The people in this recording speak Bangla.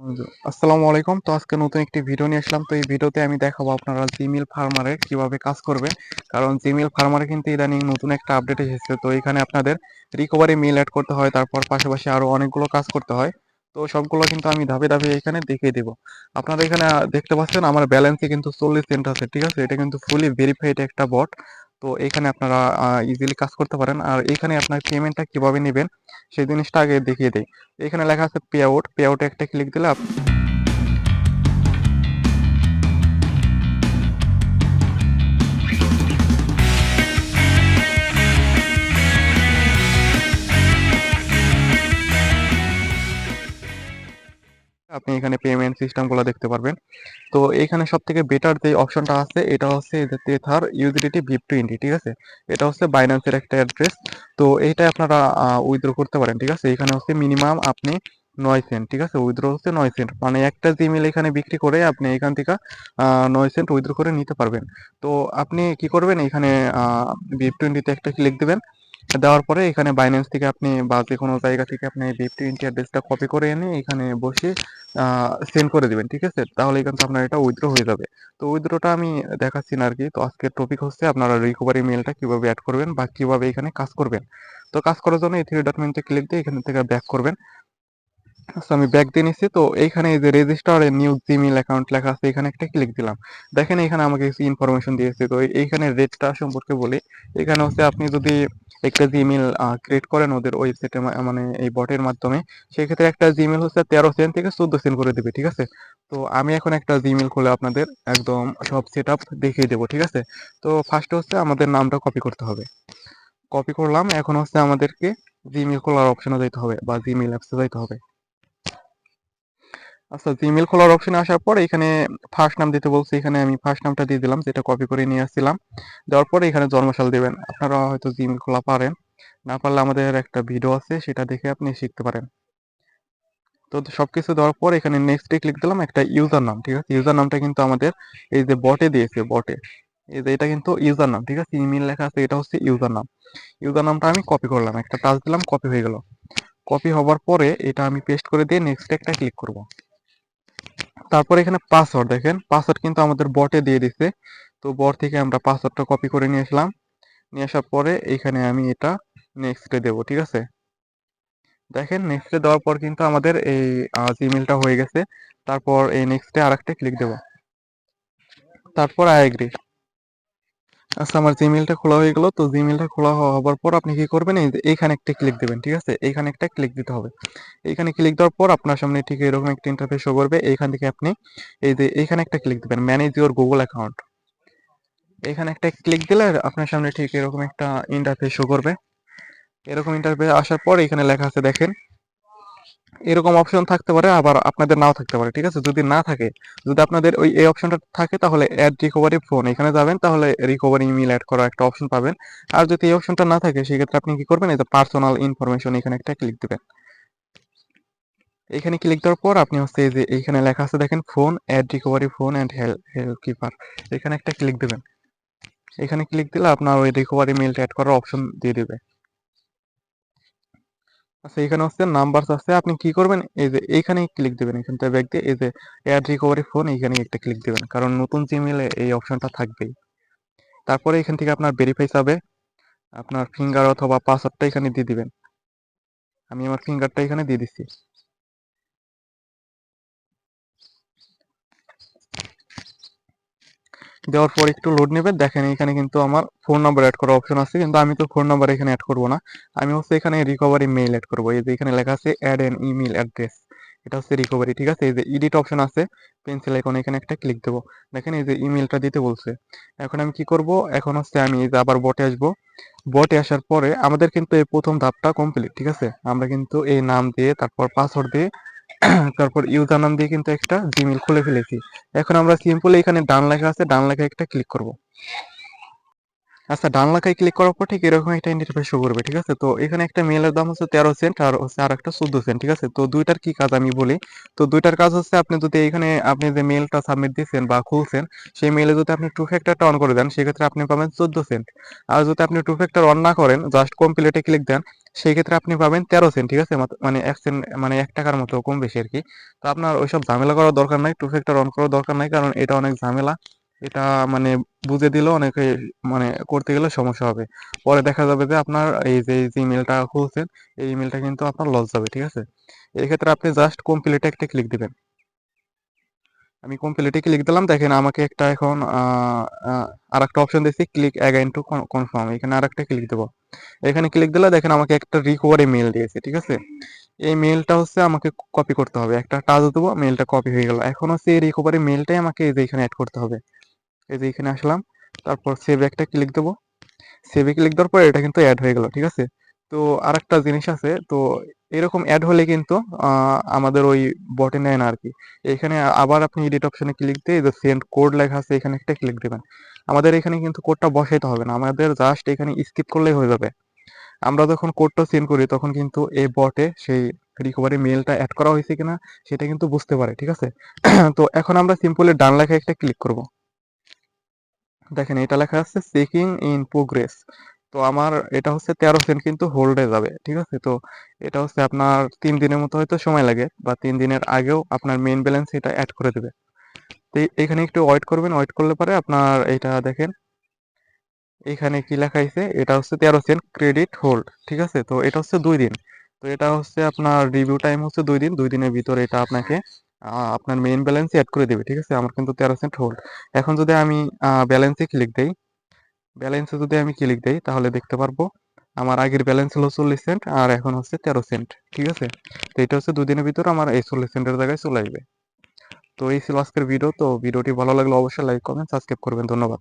আসসালামু আলাইকুম। তো আজকে নতুন একটি ভিডিও নিয়ে আসলাম। তো এই ভিডিওতে আমি দেখাবো আপনারা জিমেল ফার্মারে কীভাবে কাজ করবেন কারণ জিমেল ফার্মারে কিন্তু ইদানিং নতুন একটা আপডেট এসেছে। তো এখানে আপনাদের রিকভারি মেল অ্যাড করতে হয়, তারপর পাশাপাশি আরও অনেকগুলো কাজ করতে হয়। তো সবগুলো কিন্তু আমি ধাপে ধাপে এখানে দেখিয়ে দেবো। আপনারা এখানে দেখতে পাচ্ছেন আমার ব্যালেন্সে কিন্তু চল্লিশ সেন্ট আছে, ঠিক আছে? এটা কিন্তু ফুলি ভেরিফাইড একটা বট তো এখানে আপনারা ইজিলি কাজ করতে পারেন। আর এখানে আপনার পেমেন্টটা কীভাবে নেবেন, সেই জিনিসটা আগে দেখিয়ে দেয় এখানে লেখা আছে পে আউট পে আউটে একটা ক্লিক দিলে আপনি এখানে পেমেন্ট সিস্টেমগুলো দেখতে পারবেন। তো এখানে সব থেকে বেটার যে অপশনটা আছে, এটা হচ্ছে তেথার ইউজিডিটি ভিপ টোয়েন্টি ঠিক আছে? এটা হচ্ছে বাইন্যান্সের একটা অ্যাড্রেস তো এইটা আপনারা উইথড্র করতে পারেন, ঠিক আছে? এখানে হচ্ছে মিনিমাম আপনি নয় সেন্ট ঠিক আছে? উইথড্র হচ্ছে নয় সেন্ট মানে একটা জিমেল এখানে বিক্রি করে আপনি এখান থেকে নয় সেন্ট উইথড্র করে নিতে পারবেন। তো আপনি কি করবেন? এখানে ভিপ টোয়েন্টিতে একটা ক্লিক দিবেন। দেওয়ার পরে এখানে বাইন্যান্স থেকে আপনি বা যে কোনো জায়গা থেকে আপনি ভিপ টোয়েন্টি অ্যাড্রেসটা কপি করে এনে এখানে বসে সেন্ড করে দিবেন, ঠিক আছে? তাহলে কিন্তু আপনার এটা উইথড্র হয়ে যাবে। তো উইথড্রটা আমি দেখাচ্ছি না আর কি তো আজকের টপিক হচ্ছে আপনারা রিকভারি মেলটা কীভাবে অ্যাড করবেন বা কীভাবে এখানে কাজ করবেন। তো কাজ করার জন্য এই থ্রি ডট মেনুতে ক্লিক দিয়ে এখান থেকে ব্যাক করবেন। আচ্ছা আমি ব্যাক দিয়ে নিচ্ছি। তো এইখানে এই যে রেজিস্টার নিউ জিমেল অ্যাকাউন্ট লেখা আছে, এখানে একটা ক্লিক দিলাম। দেখেন এখানে আমাকে কিছু ইনফরমেশন দিয়েছে। তো এইখানে রেটটা সম্পর্কে বলি। এখানে হচ্ছে আপনি যদি একটা জিমেল ক্রিয়েট করেন ওদের ওয়েবসাইটে মানে এই বটের মাধ্যমে। সেক্ষেত্রে একটা জিমেল হচ্ছে তেরো সেন্ট থেকে চোদ্দ সেন্ট করে দেবে, ঠিক আছে? তো আমি এখন একটা জিমেল খুলে আপনাদের একদম সব সেট আপ দেখিয়ে দেবো, ঠিক আছে? তো ফার্স্ট হচ্ছে আমাদের নামটা কপি করতে হবে। কপি করলাম, এখন হচ্ছে আমাদেরকে জিমেল খোলার অপশনে যেতে হবে বা জিমেল অ্যাপসে যাইতে হবে। আচ্ছা জিমেল খোলার অপশনে আসার পর এখানে ফার্স্ট নাম দিতে বলছে, এখানে আমি ফার্স্ট নামটা দিয়ে দিলাম, যেটা কপি করে নিয়ে আসছিলাম। দেওয়ার পরে এখানে জন্মসাল দিবেন। আপনারা হয়তো জিমেল খোলা পারেন, না পারলে আমাদের একটা ভিডিও আছে, সেটা দেখে আপনি শিখতে পারেন। তো সবকিছু দেওয়ার পর এখানে নেক্সটে ক্লিক দিলাম, একটা ইউজার নাম ঠিক আছে? ইউজার নামটা কিন্তু আমাদের এই যে বটে দিয়েছে বটে এই যে এটা কিন্তু ইউজার নাম ঠিক আছে? ইমেল লেখা আছে, এটা হচ্ছে ইউজার নাম ইউজার নামটা আমি কপি করলাম, একটা টাচ দিলাম কপি হয়ে গেল। কপি হওয়ার পরে এটা আমি পেস্ট করে দিয়ে নেক্সট একটা ক্লিক করব। তারপর এখানে পাসওয়ার্ড দেখেন। পাসওয়ার্ড কিন্তু আমাদের বটে দিয়ে দিছে। তো বট থেকে আমরা পাসওয়ার্ডটা কপি করে নিয়ে আসলাম। নিয়ে আসার পরে এখানে আমি এটা নেক্সটে দেব, ঠিক আছে? দেখেন নেক্সটে দেওয়ার পর কিন্তু আমাদের এই জিমেলটা হয়ে গেছে। তারপর এই নেক্সটে আরেকটা ক্লিক দেব। তারপর আই এগ্রি আচ্ছা আমার জিমেলটা খোলা হয়ে গেল। তো জিমেলটা খোলা হওয়ার পর আপনি কি করবেন? এই এইখানে একটা ক্লিক দেবেন, ঠিক আছে? এইখানে একটা ক্লিক দিতে হবে। এইখানে ক্লিক দেওয়ার পর আপনার সামনে ঠিক এরকম একটা ইন্টারফেস শো করবে। এইখান থেকে আপনি এই যে এইখানে একটা ক্লিক দিবেন ম্যানেজ ইউর গুগল অ্যাকাউন্ট এখানে একটা ক্লিক দিলে আপনার সামনে ঠিক এরকম একটা ইন্টারফেস শো করবে। এরকম ইন্টারফেস আসার পর এখানে লেখা আছে, দেখেন এরকম অপশন থাকতে পারে, আবার আপনাদের নাও থাকতে পারে, ঠিক আছে? যদি না থাকে, যদি আপনাদের ওই, এই অপশনটা থাকে, তাহলে অ্যাড রিকভারি ফোন এখানে যাবেন, তাহলে রিকভারি ইমেল অ্যাড করার একটা অপশন পাবেন। আর যদি এই অপশনটা না থাকে, সেক্ষেত্রে আপনি কি করবেন, এই যে পার্সোনাল ইনফরমেশন এখানে একটা ক্লিক দিবেন। এখানে ক্লিক দেওয়ার পর আপনি হচ্ছে এই যে, এইখানে লেখা আছে, দেখেন phone add recovery phone and help help keeper এখানে একটা ক্লিক দিবেন। এখানে ক্লিক দিলে আপনার ওই রিকভারি মেলটা অ্যাড করার অপশন দিয়ে দিবে। আচ্ছা এখানে হচ্ছে নাম্বার আছে। আপনি কি করবেন? এই যে এইখানে ক্লিক দেবেন। এখান থেকে ব্যাগ দিয়ে এই যে অ্যাড রিকভারি ফোন এইখানে একটা ক্লিক দেবেন। কারণ নতুন জিমেলে এই অপশনটা থাকবেই। তারপরে এখান থেকে আপনার ভেরিফাই চাবে আপনার ফিঙ্গার অথবা পাসওয়ার্ডটা এখানে দিয়ে দিবেন। আমি আমার ফিঙ্গারটা এখানে দিয়ে দিচ্ছি। দেওয়ার পর একটু লোড নেবে দেখেন এখানে কিন্তু আমার ফোন নাম্বার অ্যাড করার অপশন আছে, কিন্তু আমি তো ফোন নাম্বার এখানে অ্যাড করব না। আমি হচ্ছে এখানে রিকভারি মেইল অ্যাড করব। এই যে এখানে লেখা আছে অ্যাড এন ইমেল অ্যাড্রেস এটা হচ্ছে রিকভারি ঠিক আছে? এই যে ইডিট অপশন আছে পেন্সিল আইকন এখানে একটা ক্লিক দেবো। দেখেন এই যে ইমেলটা দিতে বলছে। এখন আমি কি করব? এখন হচ্ছে আমি এই যে আবার বটে আসব। বটে আসার পরে আমাদের কিন্তু এই প্রথম ধাপটা কমপ্লিট ঠিক আছে? আমরা কিন্তু এই নাম দিয়ে, তারপর পাসওয়ার্ড দিয়ে তারপর ইউজার নাম দিয়ে কিন্তু একটা জিমেল খুলে ফেলেছি। এখন আমরা সিম্পল এখানে ডান লেখা আছে, ডান লেখা একটা ক্লিক করব। আচ্ছা ডান লেখায় ক্লিক করার পর ঠিক এরকম একটা ইন্টারফেস শো করবে, ঠিক আছে? তো এখানে একটা মেলের দাম হচ্ছে তেরো সেন্ট আর হচ্ছে আর একটা চোদ্দ সেন্ট ঠিক আছে? তো দুইটার কি কাজ আমি বলি? তো দুইটার কাজ হচ্ছে আপনি যদি এখানে, আপনি যে মেলটা সাবমিট দিচ্ছেন বা খুলছেন, সেই মেলে যদি আপনি টু ফ্যাক্টরটা অন করে দেন, সেক্ষেত্রে আপনি পাবেন চোদ্দ সেন্ট আর যদি আপনি টু ফ্যাক্টর অন না করেন জাস্ট কমপ্লিটে ক্লিক দেন সেই ক্ষেত্রে আপনি পাবেন তেরো সেন্ট ঠিক আছে? মানে এক সেন্ট মানে এক টাকার মতো কম বেশি আর কি। তো আপনার ওইসব ঝামেলা করার দরকার নাই টু ফ্যাক্টর অন করার দরকার নাই, কারণ এটা অনেক ঝামেলা। এটা মানে বুঝে দিলেও অনেকে মানে করতে গেলে সমস্যা হবে। পরে দেখা যাবে যে আপনার এই যে ইমেলটা খুলছেন, এই ইমেলটা কিন্তু আপনার লস যাবে, ঠিক আছে? এই ক্ষেত্রে আপনি জাস্ট কমপ্লিটে একটা ক্লিক দিবেন। আমি কমপ্লিটে ক্লিক দিলাম, দেখেন আমাকে একটা এখন আর একটা অপশন দিচ্ছি ক্লিক অ্যাগাইন টু কনফার্ম এখানে আর একটা ক্লিক দেবো। এখানে ক্লিক দিলে দেখেন আমাকে একটা রিকভারি মেল দিয়েছে, ঠিক আছে? এই মেলটা হচ্ছে আমাকে কপি করতে হবে। একটা টাচ দেবো মেলটা কপি হয়ে গেল। এখন হচ্ছে এই রিকভারি মেলটাই আমাকে এখানে অ্যাড করতে হবে। এই যে এখানে আসলাম, তারপর সেভ একটা ক্লিক দেবো। সেভে ক্লিক দেওয়ার পর এটা কিন্তু অ্যাড হয়ে গেল, ঠিক আছে? তো আরেকটা জিনিস আছে, তো এরকম অ্যাড হলে কিন্তু আমাদের ওই বটে নেয় না আর কি এখানে আবার আপনি এডিট অপশনে ক্লিক দিয়ে যে সেন্ড কোড লেখা আছে, এখানে একটা ক্লিক দেবেন। আমাদের এখানে কিন্তু কোডটা বসাইতে হবে না, আমাদের জাস্ট এখানে স্কিপ করলেই হয়ে যাবে। আমরা যখন কোডটা সেন্ড করি, তখন কিন্তু এই বটে সেই রিকভারি মেলটা অ্যাড করা হয়েছে কিনা, সেটা কিন্তু বুঝতে পারে, ঠিক আছে? তো এখন আমরা সিম্পলি ডান লেখা একটা ক্লিক করব। দেখেন, এটা লেখা আছে চেকিং ইন প্রোগ্রেস তো আমার, এটা হচ্ছে তেরো সেন্ট কিন্তু হোল্ডে যাবে, ঠিক আছে? তো এটা হচ্ছে আপনার তিন দিনের মতো হয়তো সময় লাগে, বা তিন দিনের আগেও আপনার মেইন ব্যালেন্স এটা অ্যাড করে দেবে। তো এখানে একটু ওয়েট করবেন ওয়েট করলে পরে আপনার এটা দেখেন, এখানে কি লেখা আছে? এটা হচ্ছে তেরো সেন্ট ক্রেডিট হোল্ড ঠিক আছে? তো এটা হচ্ছে দুই দিন। তো এটা হচ্ছে আপনার রিভিউ টাইম হচ্ছে দুই দিন, দুই দিনের ভিতরে এটা আপনাকে আপনার মেইন ব্যালেন্সে অ্যাড করে দেবে, ঠিক আছে? আমার কিন্তু তেরো সেন্ট হোল্ড এখন যদি আমি ব্যালেন্সে ক্লিক দেই ব্যালেন্সে যদি আমি ক্লিক দেই, তাহলে দেখতে পারব আমার আগের ব্যালেন্স হলো চল্লিশ সেন্ট আর এখন হচ্ছে তেরো সেন্ট ঠিক আছে? তো এটা হচ্ছে দুদিনের ভিতরে আমার এই চল্লিশ সেন্টের জায়গায় চলে আসবে। তো এই ছিল আজকের ভিডিও তো ভিডিওটি ভালো লাগলে অবশ্যই লাইক করবেন সাবস্ক্রাইব করবেন। ধন্যবাদ।